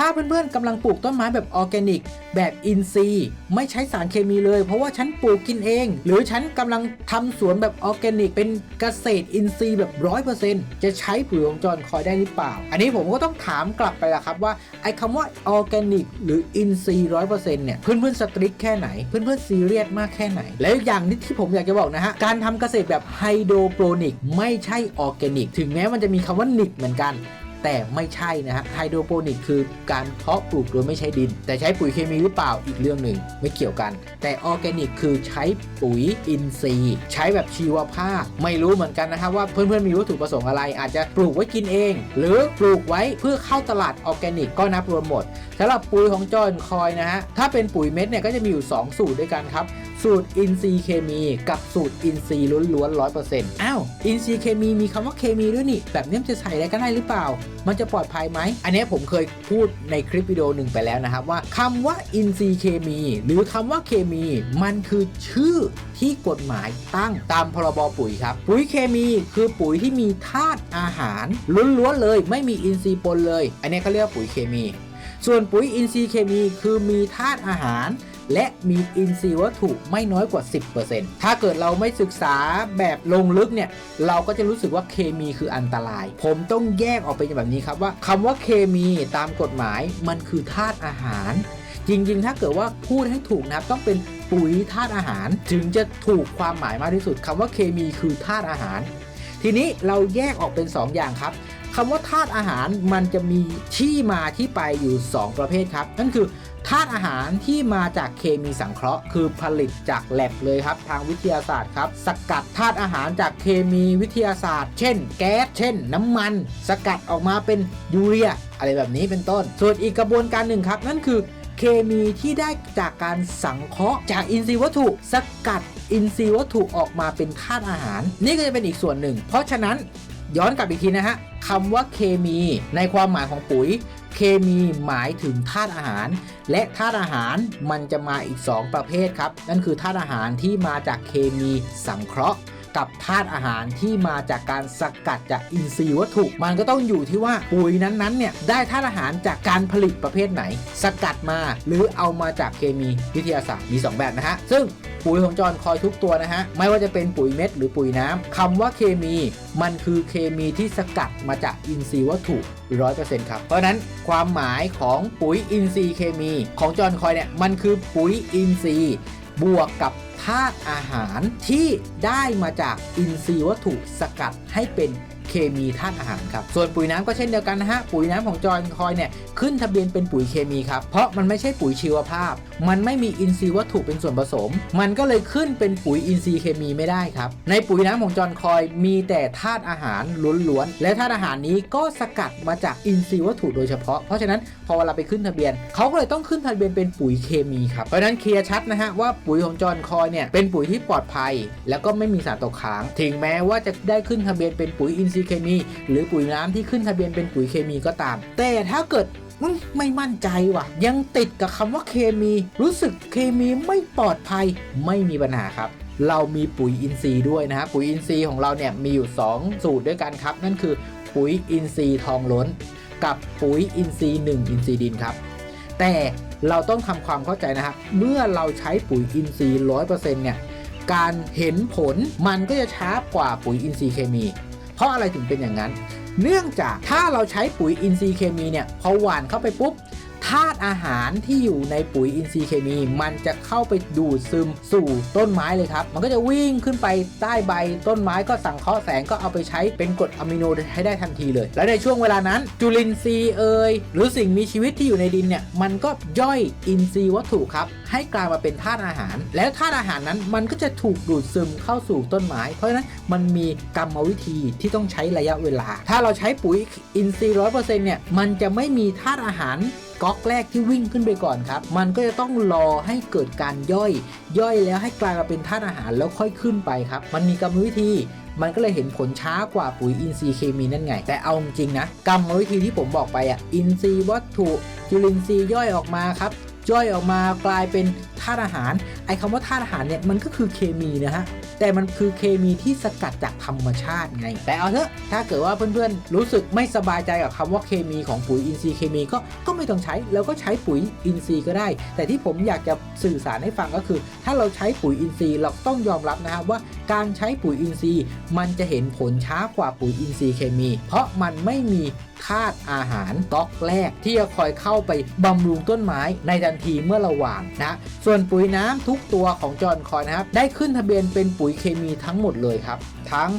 ถ้าเพื่อนๆกำลังปลูกต้นไม้แบบออร์แกนิก แบบอินทรีย์ไม่ใช้สารเคมีเลย เพราะว่าฉันปลูกกินเอง หรือฉันกำลังทำสวนแบบออร์แกนิก เป็นเกษตรอินทรีย์แบบร้อยเปอร์เซ็นต์จะใช้ปุ๋ยวงจรคอยได้หรือเปล่า อันนี้ผมก็ต้องถามกลับไปละครับว่าไอ้คำว่าออร์แกนิก หรืออินทรีย์ร้อยเปอร์เซ็นต์เนี่ยเพื่อนๆสตริกแค่ไหน เพื่อนๆซีเรียสมากแค่ไหน แล้วอย่างนี้ที่ผมอยากจะบอกนะฮะการทำเกษตรแบบไฮโดรโปรนิกไม่ใช่ออร์แกนิก ถึงแม้มันจะมีคำว่านิกเหมือนกัน แต่ไม่ใช่นะฮะไฮโดรโปนิกคือการเพาะปลูกโดยไม่ใช้ดิน แต่ใช้ปุ๋ยเคมีหรือเปล่าอีกเรื่องหนึ่งไม่เกี่ยวกัน แต่ออร์แกนิกคือใช้ปุ๋ยอินทรีย์ ใช้แบบชีวภาพ ไม่รู้เหมือนกันนะครับว่าเพื่อนๆมีวัตถุประสงค์อะไร อาจจะปลูกไว้กินเอง หรือปลูกไว้เพื่อเข้าตลาดออร์แกนิกก็นับรวมหมดสำหรับปุ๋ยของจอห์นคอยนะฮะถ้าเป็นปุ๋ยเม็ดเนี่ยก็จะมีอยู่ 2 สูตรด้วยกันครับ สูตรอินทรีย์เคมีกับสูตรอินทรีย์ล้วนๆร้อยเปอร์เซ็นต์อ้าวอินทรีย์เคมีมีคำว่าเคมีด้วยนี่ แบบนี้มันจะใส่อะไรก็ได้หรือเปล่า มันจะปลอดภัยไหม อันนี้ผมเคยพูดในคลิปวิดีโอหนึ่งไปแล้วนะครับ ว่าคำว่าอินทรีย์เคมี หรือคำว่าเคมี มันคือชื่อที่กฎหมายตั้งตามพรบปุ๋ยครับ ปุ๋ยเคมีคือปุ๋ยที่มีธาตุอาหารล้วนๆเลย ไม่มีอินทรีย์ปนเลย อันนี้เขาเรียกว่าปุ๋ยเคมี ส่วนปุ๋ยอินทรีย์เคมีคือมีธาตุอาหาร และมีอินทรีย์วัตถุไม่น้อยกว่า 10%ถ้าเกิดเราไม่ศึกษาแบบลงลึกเนี่ย เราก็จะรู้สึกว่าเคมีคืออันตราย ผมต้องแยกออกเป็นแบบนี้ครับว่าคำว่าเคมีตามกฎหมายมันคือธาตุอาหาร จริง ๆ ถ้าเกิดว่าพูดให้ถูกนะครับต้องเป็นปุ๋ยธาตุอาหาร ถึงจะถูกความหมายมากที่สุดคำว่าเคมีคือธาตุอาหาร ทีนี้เราแยกออกเป็น 2อย่างครับ คำว่าธาตุอาหารมันจะมีที่มาที่ไปอยู่ 2 ประเภทครับ นั่นคือธาตุอาหารที่มาจากเคมีสังเคราะห์ คือผลิตจากแลบเลยครับ ทางวิทยาศาสตร์ครับสกัดธาตุอาหารจากเคมีวิทยาศาสตร์ เช่น แก๊สเช่น น้ำมัน สกัดออกมาเป็นยูเรีย อะไรแบบนี้เป็นต้น ส่วนอีกกระบวนการหนึ่งครับ นั่นคือเคมีที่ได้จากการสังเคราะห์จากอินทรีย์วัตถุ สกัดอินทรีย์วัตถุออกมาเป็นธาตุอาหาร นี่ก็จะเป็นอีกส่วนหนึ่ง เพราะฉะนั้น ย้อนกลับอีกทีนะฮะคำว่าเคมีในความหมายของปุ๋ย เคมีหมายถึงธาตุอาหาร และธาตุอาหารมันจะมาอีก 2 ประเภทครับ นั่นคือธาตุอาหารที่มาจากเคมีสังเคราะห์ กับธาตุอาหารที่มาจากการสกัดจากอินทรีย์วัตถุ มันก็ต้องอยู่ที่ว่าปุ๋ยนั้นๆเนี่ยได้ธาตุอาหารจากการผลิตประเภทไหน สกัดมาหรือเอามาจากเคมีวิทยาศาสตร์มี 2 แบบนะฮะ ซึ่งปุ๋ยของจอห์นคอยทุกตัวนะฮะ ไม่ว่าจะเป็นปุ๋ยเม็ดหรือปุ๋ยน้ำคำว่าเคมีมันคือเคมีที่สกัดมาจากอินทรีย์วัตถุ100%ครับ เพราะฉะนั้นความหมายของปุ๋ยอินทรีย์เคมี ของจอห์นคอยเนี่ยมันคือปุ๋ยอินทรีย์บวกกับ ธาตุอาหารที่ได้มาจากอินทรีย์วัตถุสกัดให้เป็น เคมีธาตุอาหารครับ ส่วนปุ๋ยน้ำก็เช่นเดียวกันนะฮะ ปุ๋ยน้ำของจอยคอยเนี่ยขึ้นทะเบียนเป็นปุ๋ยเคมีครับ เพราะมันไม่ใช่ปุ๋ยชีวภาพ มันไม่มีอินทรีย์วัตถุเป็นส่วนผสม มันก็เลยขึ้นเป็นปุ๋ยอินทรีย์เคมีไม่ได้ครับ ในปุ๋ยน้ำของจอนคอยมีแต่ธาตุอาหารล้วนๆ และธาตุอาหารนี้ก็สกัดมาจากอินทรีย์วัตถุโดยเฉพาะ เพราะฉะนั้นพอเวลาไปขึ้นทะเบียนเขาก็เลยต้องขึ้นทะเบียนเป็นปุ๋ยเคมีครับ เพราะฉะนั้นเคลียร์ชัดนะฮะว่าปุ๋ยของจอนคอยเนี่ยเป็นปุ๋ยที่ปลอดภัย แล้วก็ไม่มีสารตกค้าง ถึงแม้ว่าจะได้ขึ้นทะเบียนเป็นปุ๋ยอินทรีย์เคมี หรือปุ๋ยน้ำที่ขึ้นทะเบียนเป็นปุ๋ยเคมีก็ตาม แต่ถ้าเกิดไม่มั่นใจว่ะ ยังติดกับคำว่าเคมี รู้สึกเคมีไม่ปลอดภัยไม่มีปัญหาครับเรามีปุ๋ยอินทรีย์ด้วยนะฮะปุ๋ยอินทรีย์ของเราเนี่ยมีอยู่ 2 สูตรด้วยกันครับ นั่นคือปุ๋ยอินทรีย์ทองล้น กับปุ๋ยอินทรีย์1อินทรีย์ดินครับ แต่เราต้องทำความเข้าใจนะครับ เมื่อเราใช้ปุ๋ยอินทรีย์100%เนี่ยการเห็นผลมันก็จะช้ากว่าปุ๋ยอินทรีย์เคมี เพราะอะไรถึงเป็นอย่างนั้น เนื่องจากถ้าเราใช้ปุ๋ยอินทรีย์เคมีเนี่ยพอหว่านเข้าไปปุ๊บ ธาตุอาหารที่อยู่ในปุ๋ยอินทรีย์เคมี มันจะเข้าไปดูดซึมสู่ต้นไม้เลยครับ มันก็จะวิ่งขึ้นไปใต้ใบต้นไม้ก็สังเคราะห์แสงก็เอาไปใช้เป็นกรดอะมิโนให้ได้ทันทีเลย และในช่วงเวลานั้น จุลินทรีย์เอ่ยหรือสิ่งมีชีวิตที่อยู่ในดินเนี่ยมันก็ย่อยอินทรีย์วัตถุครับให้กลายมาเป็นธาตุอาหาร แล้วธาตุอาหารนั้นมันก็จะถูกดูดซึมเข้าสู่ต้นไม้ เพราะฉะนั้นมันมีกรรมวิธีที่ต้องใช้ระยะเวลา ถ้าเราใช้ปุ๋ยอินทรีย์ร้อยเปอร์เซ็นต์เนี่ยมันจะไม่มีธาตุอาหาร ก๊อกแรกที่วิ่งขึ้นไปก่อนครับ มันก็จะต้องรอให้เกิดการย่อย ย่อยแล้วให้กลายมาเป็นธาตุอาหารแล้วค่อยขึ้นไปครับ มันมีกรรมวิธีมันก็เลยเห็นผลช้ากว่าปุ๋ยอินทรีย์เคมีนั่นไง แต่เอาจริงๆนะ กรรมวิธีที่ผมบอกไปอะ อินทรีย์วัตถุจุลินทรีย์ย่อยออกมาครับ ย่อยออกมากลายเป็นธาตุอาหาร ไอ้คำว่าธาตุอาหารเนี่ยมันก็คือเคมีนะฮะ แต่มันคือเคมีที่สกัดจากธรรมชาติไง แต่เอาเถอะ ถ้าเกิดว่าเพื่อนๆ รู้สึกไม่สบายใจกับคำว่าเคมีของปุ๋ยอินทรีย์เคมีก็ก็ไม่ต้องใช้แล้วก็ใช้ปุ๋ยอินทรีย์ก็ได้ แต่ที่ผมอยากจะสื่อสารให้ฟังก็คือ ถ้าเราใช้ปุ๋ยอินทรีย์เราต้องยอมรับนะครับว่าการใช้ปุ๋ยอินทรีย์ มันจะเห็นผลช้ากว่าปุ๋ยอินทรีย์เคมี เพราะมันไม่มีธาตุอาหารก๊อกแรกที่จะคอยเข้าไปบำรุงต้นไม้ในทันทีเมื่อเราหว่านนะส่วนปุ๋ยน้ำทุกตัวของจอห์นคอยนะครับได้ขึ้นทะเบียนเป็นปุ๋ยุ๋ยเคมีทั้งหมดเลยครับ ทั้ง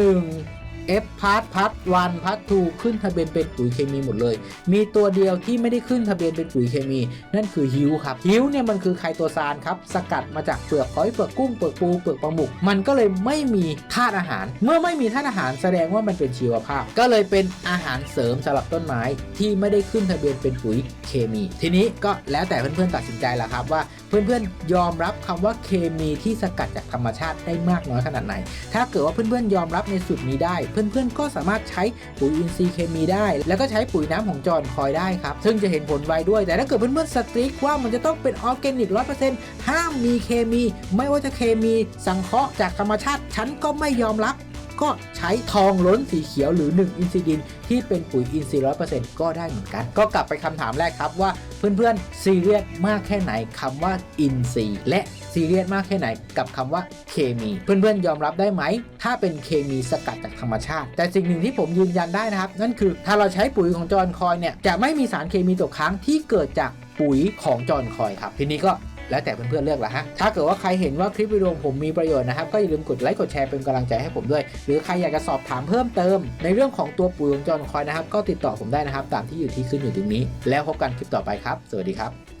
301 F พัทพัทวันพัททูขึ้นทะเบียนเป็นปุ๋ยเคมีหมดเลย มีตัวเดียวที่ไม่ได้ขึ้นทะเบียนเป็นปุ๋ยเคมี นั่นคือฮิวครับฮิวเนี่ยมันคือไคโตซานครับสกัดมาจากเปลือกหอยเปลือกกุ้งเปลือกปูเปลือกปลาหมึกมันก็เลยไม่มีธาตุอาหาร เมื่อไม่มีธาตุอาหารแสดงว่ามันเป็นชีวภาพ ก็เลยเป็นอาหารเสริมสำหรับต้นไม้ที่ไม่ได้ขึ้นทะเบียนเป็นปุ๋ยเคมี ทีนี้ก็แล้วแต่เพื่อนๆตัดสินใจละครับว่าเพื่อนๆยอมรับคำว่าเคมีที่สกัดจากธรรมชาติได้มากน้อยขนาดไหน ถ้าเกิดว่าเพื่อนๆยอมรับในสุดนี้ได้เพื่อนๆ ก็สามารถใช้ปุ๋ยอินทรีย์เคมีได้ แล้วก็ใช้ปุ๋ยน้ำของจอห์นคอยได้ครับ ซึ่งจะเห็นผลไวด้วย แต่ถ้าเกิดเพื่อนๆสตรีกว่ามันจะต้องเป็นออร์แกนิกร้อยเปอร์เซ็นต์ห้ามมีเคมี ไม่ว่าจะเคมีสังเคราะห์จากธรรมชาติฉันก็ไม่ยอมรับ ก็ใช้ทองล้นสีเขียวหรือ 1 อินซิดิน ที่เป็นปุ๋ยอินทรีย์ร้อยเปอร์เซ็นต์ก็ได้เหมือนกัน ก็กลับไปคำถามแรกครับว่าเพื่อนๆซีเรียสมากแค่ไหนคำว่าอินทรีย์และซีเรียสมากแค่ไหนกับคำว่าเคมี เพื่อนๆยอมรับได้ไหม ถ้าเป็นเคมีสกัดจากธรรมชาติ แต่สิ่งหนึ่งที่ผมยืนยันได้นะครับ นั่นคือถ้าเราใช้ปุ๋ยของจอห์นคอยเนี่ยจะไม่มีสารเคมีตกค้างที่เกิดจากปุ๋ยของจอห์นคอยครับ ทีนี้ก็ แล้วแต่เพื่อนๆเลือกละฮะ ถ้าเกิดว่าใครเห็นว่าคลิปวิดีโอผมมีประโยชน์นะครับ ก็อย่าลืมกดไลค์กดแชร์เป็นกำลังใจให้ผมด้วย หรือใครอยากจะสอบถามเพิ่มเติม ในเรื่องของตัวปุ๋ยวงจรคอยนะครับ ก็ติดต่อผมได้นะครับ ตามที่อยู่ที่ขึ้นอยู่ตรงนี้ แล้วพบกันคลิปต่อไปครับ สวัสดีครับ